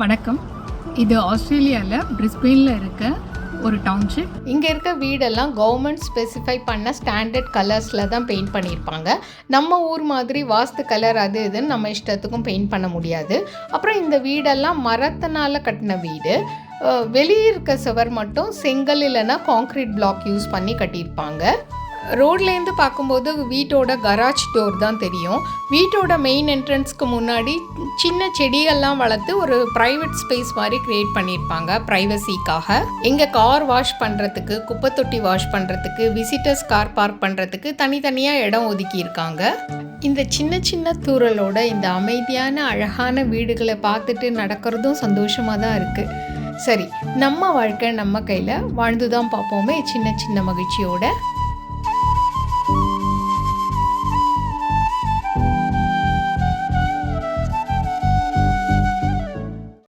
வணக்கம். இது ஆஸ்திரேலியாவில் பிரிஸ்பெயினில் இருக்க ஒரு டவுன்ஷிப். இங்கே இருக்க வீடெல்லாம் கவர்மெண்ட் ஸ்பெசிஃபை பண்ண ஸ்டாண்டர்ட் கலர்ஸில் தான் பெயிண்ட் பண்ணியிருப்பாங்க நம்ம ஊர் மாதிரி வாஸ்து கலர் அது இதுன்னு நம்ம இஷ்டத்துக்கும் பெயிண்ட் பண்ண முடியாது. அப்புறம் இந்த வீடெல்லாம் மரத்தினால் கட்டின வீடு. வெளியே இருக்க சுவர் மட்டும் செங்கல் இல்லைன்னா காங்க்ரீட் பிளாக் யூஸ் பண்ணி கட்டியிருப்பாங்க. ரோட்லேருந்து பார்க்கும்போது வீட்டோட கராஜ் டோர் தான் தெரியும். வீட்டோட மெயின் என்ட்ரன்ஸ்க்கு முன்னாடி சின்ன செடிகள்லாம் வளர்த்து ஒரு ப்ரைவேட் ஸ்பேஸ் மாதிரி க்ரியேட் பண்ணியிருப்பாங்க ப்ரைவசிக்காக எங்கள் கார் வாஷ் பண்ணுறதுக்கு குப்பை தொட்டி வாஷ் பண்ணுறதுக்கு விசிட்டர்ஸ் கார் பார்க் பண்ணுறதுக்கு தனித்தனியாக இடம் ஒதுக்கியிருக்காங்க. இந்த சின்ன சின்ன தூரலோட இந்த அமைதியான அழகான வீடுகளை பார்த்துட்டு நடக்கிறதும் சந்தோஷமாக தான் இருக்குது சரி நம்ம வாழ்க்கை நம்ம கையில் வாழ்ந்து தான் பார்ப்போமே சின்ன சின்ன மகிழ்ச்சியோட.